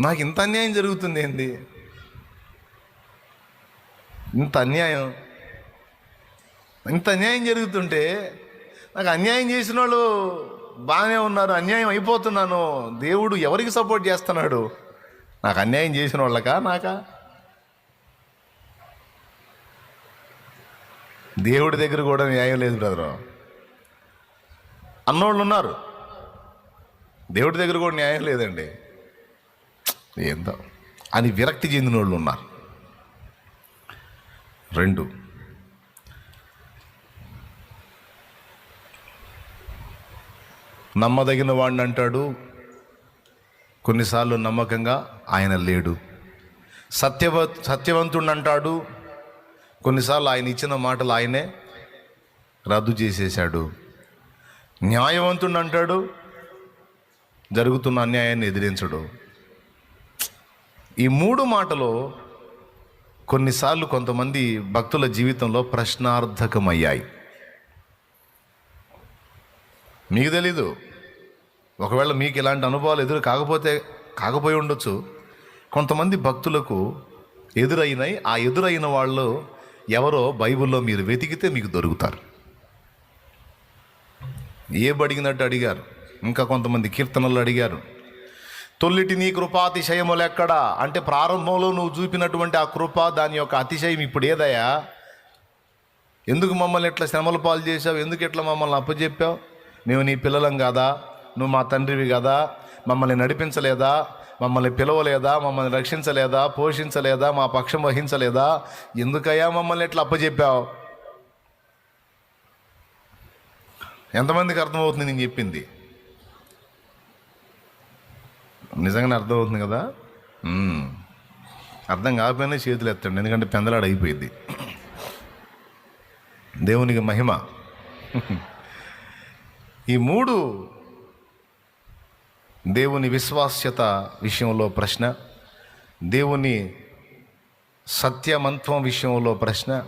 నాకు ఇంత అన్యాయం జరుగుతుంది ఏంది? ఇంత అన్యాయం? ఇంత అన్యాయం జరుగుతుంటే నాకు అన్యాయం చేసిన వాళ్ళు బాగానే ఉన్నారు అన్యాయం అయిపోతున్నాను. దేవుడు ఎవరికి సపోర్ట్ చేస్తున్నాడు? నాకు అన్యాయం చేసిన వాళ్ళకా నాకా? దేవుడి దగ్గర కూడా న్యాయం లేదు బ్రదరు. అన్నోళ్ళు ఉన్నారు. దేవుడి దగ్గర కూడా న్యాయం లేదండి. ఏందో. అని విరక్తి చెందిన వాళ్ళు ఉన్నారు. రెండు. నమ్మదగిన వాడిని అంటాడు. కొన్నిసార్లు నమ్మకంగా ఆయన లేడు. సత్యవ సత్యవంతుడు అంటాడు. కొన్నిసార్లు ఆయన ఇచ్చిన మాటలు ఆయనే రద్దు చేసేశాడు. న్యాయవంతుడు అంటాడు. జరుగుతున్న అన్యాయాన్ని ఎదిరించడు. ఈ మూడు మాటలు కొన్నిసార్లు కొంతమంది భక్తుల జీవితంలో ప్రశ్నార్థకమయ్యాయి. మీకు తెలీదు. ఒకవేళ మీకు ఇలాంటి అనుభవాలు ఎదురు కాకపోతే కాకపోయి ఉండొచ్చు. కొంతమంది భక్తులకు ఎదురైనాయి ఆ ఎదురైన వాళ్ళు ఎవరో బైబిల్లో మీరు వెతికితే మీకు దొరుకుతారు. ఏ అడిగినట్టు అడిగారు. ఇంకా కొంతమంది కీర్తనలు అడిగారు. తొల్లిటి నీ కృపాతిశయములు ఎక్కడ? అంటే ప్రారంభంలో నువ్వు చూపినటువంటి ఆ కృప దాని యొక్క అతిశయం ఇప్పుడు ఏదయ్యా? ఎందుకు మమ్మల్ని ఇట్లా శ్రమల పాలు చేసావు ఎందుకు ఇట్లా మమ్మల్ని అప్పచెప్పావు మేము నీ పిల్లలం కాదా? నువ్వు మా తండ్రివి కదా? మమ్మల్ని నడిపించలేదా? మమ్మల్ని పిలవలేదా? మమ్మల్ని రక్షించలేదా? పోషించలేదా? మా పక్షం వహించలేదా? ఎందుకయ్యా మమ్మల్ని ఎట్లా అప్పచెప్పావు ఎంతమందికి అర్థమవుతుంది నేను చెప్పింది? నిజంగానే అర్థమవుతుంది కదా? అర్థం కాకపోయినా చేతులు ఎత్తండి ఎందుకంటే పెందలాడు అయిపోయింది దేవునికి మహిమ. ఈ మూడు దేవుని విశ్వాస్యత విషయంలో ప్రశ్న దేవుని సత్యమంత్వం విషయంలో ప్రశ్న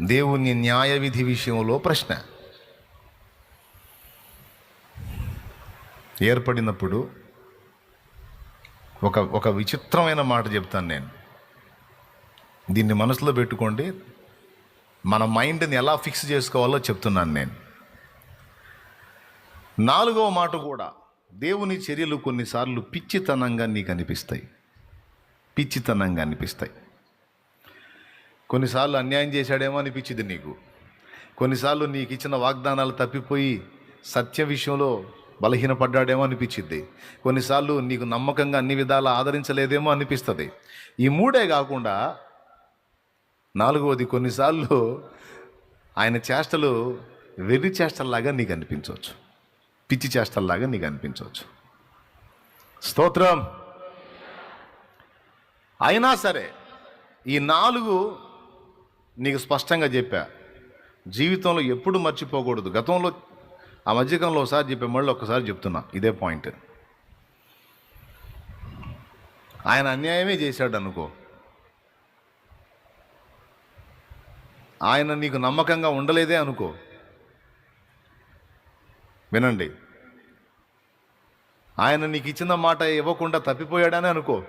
దేవుని న్యాయ విధి విషయంలో ప్రశ్న. ఏర్పడినప్పుడు ఒక ఒక విచిత్రమైన మాట చెప్తాను నేను. దీన్ని మనసులో పెట్టుకోండి. మన మైండ్ని ఎలా ఫిక్స్ చేసుకోవాలో చెప్తున్నాను నేను. నాలుగవ మాట కూడా దేవుని చర్యలు కొన్నిసార్లు పిచ్చితనంగా నీకు అనిపిస్తాయి. పిచ్చితనంగా అనిపిస్తాయి. కొన్నిసార్లు అన్యాయం చేశాడేమో అనిపించింది నీకు. కొన్నిసార్లు నీకు ఇచ్చిన వాగ్దానాలు తప్పిపోయి సత్య విషయంలో బలహీనపడ్డాడేమో అనిపించింది కొన్నిసార్లు నీకు నమ్మకంగా అన్ని విధాలా ఆదరించలేదేమో అనిపిస్తుంది. ఈ మూడే కాకుండా నాలుగవది కొన్నిసార్లు ఆయన చేష్టలు వెర్రి చేష్టల్లాగా నీకు అనిపించవచ్చు. పిచ్చి చేష్టల్లాగా నీకు అనిపించవచ్చు. స్తోత్రం. అయినా సరే ఈ నాలుగు నీకు స్పష్టంగా చెప్పా. జీవితంలో ఎప్పుడు మర్చిపోకూడదు. గతంలో ఆ మధ్యకాలంలో ఒకసారి చెప్పే మళ్ళీ ఒకసారి చెప్తున్నా ఇదే పాయింట్ ఆయన అన్యాయమే చేశాడు అనుకో ఆయన నీకు నమ్మకంగా ఉండలేదే అనుకో వినండి. ఆయన నీకు ఇచ్చిన మాట ఇవ్వకుండా తప్పిపోయాడని అనుకో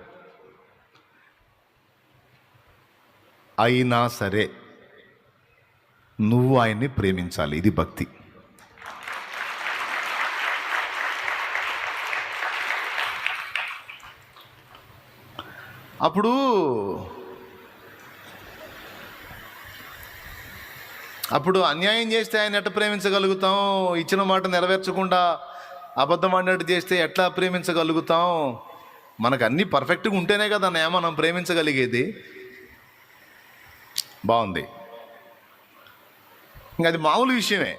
అయినా సరే నువ్వు ఆయన్ని ప్రేమించాలి ఇది భక్తి. అప్పుడు అప్పుడు అన్యాయం చేస్తే ఆయన ఎట్లా ప్రేమించగలుగుతాం? ఇచ్చిన మాట నెరవేర్చకుండా అబద్ధం అన్నట్టు చేస్తే ఎట్లా ప్రేమించగలుగుతాం? మనకు అన్నీ పర్ఫెక్ట్గా ఉంటేనే కదా అన్నయ్య మనం ప్రేమించగలిగేది. బాగుంది. ఇంకా అది మామూలు విషయమే.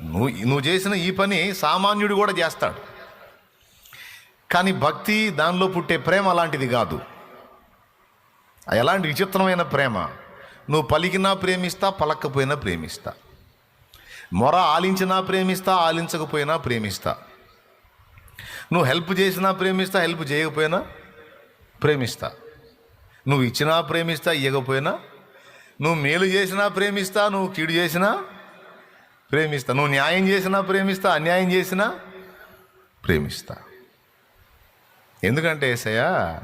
నువ్వు నువ్వు చేసిన ఈ పని సామాన్యుడు కూడా చేస్తాడు. కానీ భక్తి దానిలో పుట్టే ప్రేమ అలాంటిది కాదు. ఎలాంటి విచిత్రమైన ప్రేమ? నువ్వు పలికినా ప్రేమిస్తా పలక్కపోయినా ప్రేమిస్తా. మొర ఆలించినా ప్రేమిస్తా ఆలించకపోయినా ప్రేమిస్తా. నువ్వు హెల్ప్ చేసినా ప్రేమిస్తా హెల్ప్ చేయకపోయినా ప్రేమిస్తా. నువ్వు ఇచ్చినా ప్రేమిస్తా ఇవ్వకపోయినా నువ్వు మేలు చేసినా ప్రేమిస్తా నువ్వు కీడు చేసినా ప్రేమిస్తా. నువ్వు న్యాయం చేసినా ప్రేమిస్తా అన్యాయం చేసినా ప్రేమిస్తా. ఎందుకంటే ఏసయ్యా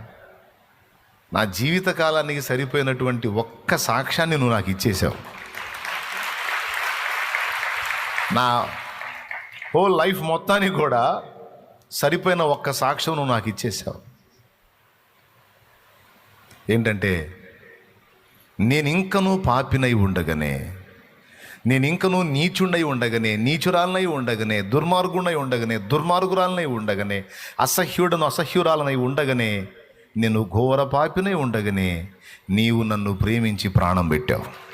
నా జీవిత కాలానికి సరిపోయినటువంటి ఒక్క సాక్ష్యాన్ని నువ్వు నాకు ఇచ్చేసావు. నా హోల్ లైఫ్ మొత్తానికి కూడా సరిపోయిన ఒక్క సాక్ష్యం నువ్వు నాకు ఇచ్చేసావు. ఏంటంటే నేను ఇంకనూ పాపినై ఉండగానే నేను ఇంకనూ నీచుండై ఉండగానే నీచురాలనై ఉండగానే దుర్మార్గునై ఉండగానే దుర్మార్గురాలనై ఉండగానే అసహ్యుడను అసహ్యురాలనై ఉండగానే నేను ఘోర పాపినై ఉండగానే నీవు నన్ను ప్రేమించి ప్రాణం పెట్టావు.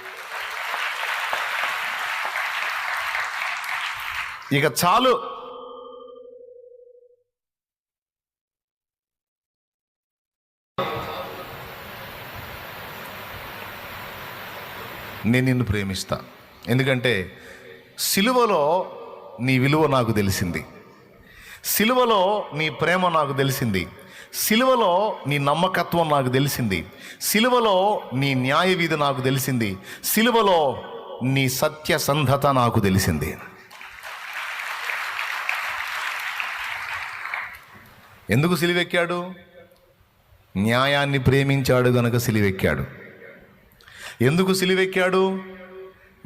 ఇక చాలు. నేను నిన్ను ప్రేమిస్తా. ఎందుకంటే సిలువలో నీ విలువ నాకు తెలిసింది. సిలువలో నీ ప్రేమ నాకు తెలిసింది. సిలువలో నీ నమ్మకత్వం నాకు తెలిసింది. సిలువలో నీ న్యాయ విధి నాకు తెలిసింది. సిలువలో నీ సత్యసంధత నాకు తెలిసింది. ఎందుకు సిలివెక్కాడు? న్యాయాన్ని ప్రేమించాడు గనక సిలివెక్కాడు. ఎందుకు సిలివెక్కాడు?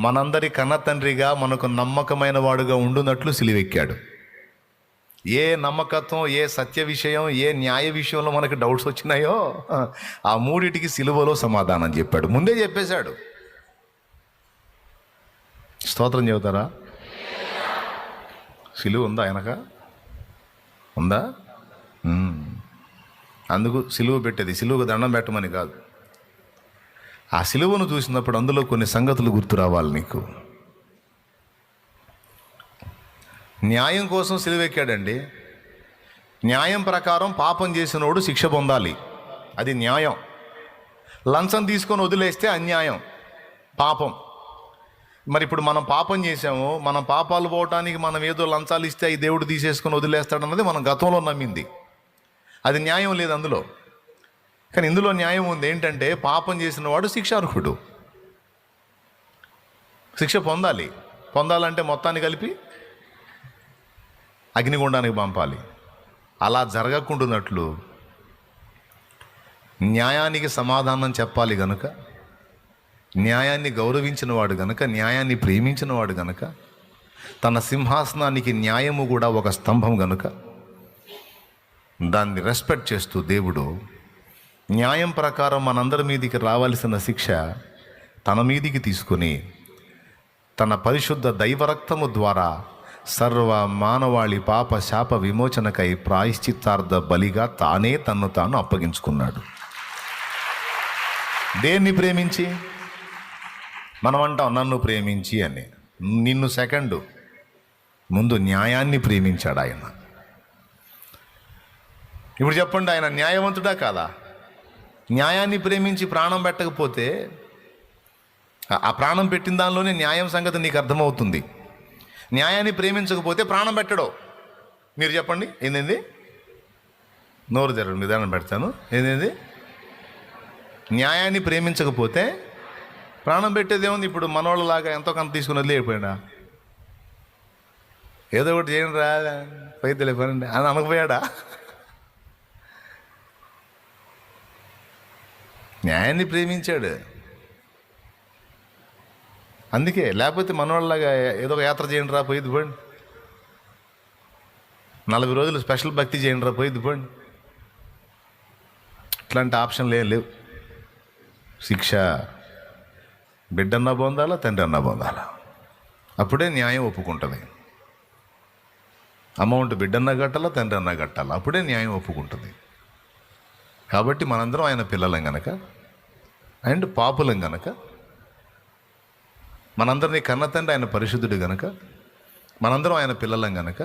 మనందరి కన్న తండ్రిగా మనకు నమ్మకమైన వాడుగా ఉండునట్లు సిలివెక్కాడు. ఏ నమ్మకత్వం ఏ సత్య విషయం ఏ న్యాయ విషయంలో మనకు డౌట్స్ వచ్చినాయో ఆ మూడిటికి సిలువలో సమాధానం చెప్పాడు. ముందే చెప్పేశాడు. స్తోత్రం చెబుతారా? సిలువ ఉందా ఆయనక? ఉందా? అందుకు సిలువ పెట్టేది. సిలువకు దండం పెట్టమని కాదు. ఆ సిలువను చూసినప్పుడు అందులో కొన్ని సంగతులు గుర్తు రావాలి నీకు. న్యాయం కోసం సిలువెక్కాడండి. న్యాయం ప్రకారం పాపం చేసినోడు శిక్ష పొందాలి. అది న్యాయం. లంచం తీసుకొని వదిలేస్తే అన్యాయం. పాపం. మరి ఇప్పుడు మనం పాపం చేసాము మనం పాపాలు పోవటానికి మనం ఏదో లంచాలు ఇస్తే ఈ దేవుడు తీసేసుకొని వదిలేస్తాడన్నది మనం గతంలో నమ్మింది. అది న్యాయం లేదు అందులో. కానీ ఇందులో న్యాయం ఉంది. ఏంటంటే పాపం చేసిన వాడు శిక్షార్హుడు. శిక్ష పొందాలి. పొందాలంటే మొత్తాన్ని కలిపి అగ్నిగుండానికి పంపాలి. అలా జరగకుండానట్లు న్యాయానికి సమాధానం చెప్పాలి గనుక న్యాయాన్ని గౌరవించిన వాడు గనుక న్యాయాన్ని ప్రేమించిన వాడు గనుక తన సింహాసనానికి న్యాయము కూడా ఒక స్తంభం గనుక దాన్ని రెస్పెక్ట్ చేస్తూ దేవుడు న్యాయం ప్రకారం మనందరి మీదికి రావాల్సిన శిక్ష తన మీదికి తీసుకొని తన పరిశుద్ధ దైవరక్తము ద్వారా సర్వ మానవాళి పాప శాప విమోచనకై ప్రాయశ్చిత్తార్థ బలిగా తానే తన్ను తాను అప్పగించుకున్నాడు. దేన్ని ప్రేమించి? మనం అంటాం నన్ను ప్రేమించి అని. నిన్ను సెకండు. ముందు న్యాయాన్ని ప్రేమించాడు ఆయన. ఇప్పుడు చెప్పండి ఆయన న్యాయవంతుడా కాదా? న్యాయాన్ని ప్రేమించి ప్రాణం పెట్టకపోతే ఆ- ప్రాణం పెట్టిన దానిలోనే న్యాయం సంగతి నీకు అర్థమవుతుంది. న్యాయాన్ని ప్రేమించకపోతే ప్రాణం పెట్టడు. మీరు చెప్పండి ఏంది? నోరు జరగదు నిదానం పెడతాను. ఏంది? న్యాయాన్ని ప్రేమించకపోతే ప్రాణం పెట్టేది ఏముంది? ఇప్పుడు మనోళ్ళలాగా ఎంతో కొంత తీసుకుని వదిలేకపోయాడా ఏదో ఒకటి చేయండి రా పై పనండి అని అనకపోయాడా? న్యాయాన్ని ప్రేమించాడు. అందుకే లేకపోతే మనవాళ్ళలాగా ఏదో ఒక యాత్ర చేయండి రా పోయి పోండి నలభై రోజులు స్పెషల్ భక్తి చేయండి రా పోయిద్ది పోండి ఇట్లాంటి ఆప్షన్లు ఏం లేవు. శిక్ష బిడ్డన్నా పొందాలా తండ్రి అన్నా పొందాలా అప్పుడే న్యాయం ఒప్పుకుంటుంది. అమౌంట్ బిడ్డన్నా కట్టాలా తండ్రి అన్నా కట్టాలా అప్పుడే న్యాయం ఒప్పుకుంటుంది. కాబట్టి మనందరం ఆయన పిల్లలం గనక అండ్ పాపులం గనక మనందరినీ కన్న తండ్రి ఆయన పరిశుద్ధుడు గనక మనందరం ఆయన పిల్లలం గనక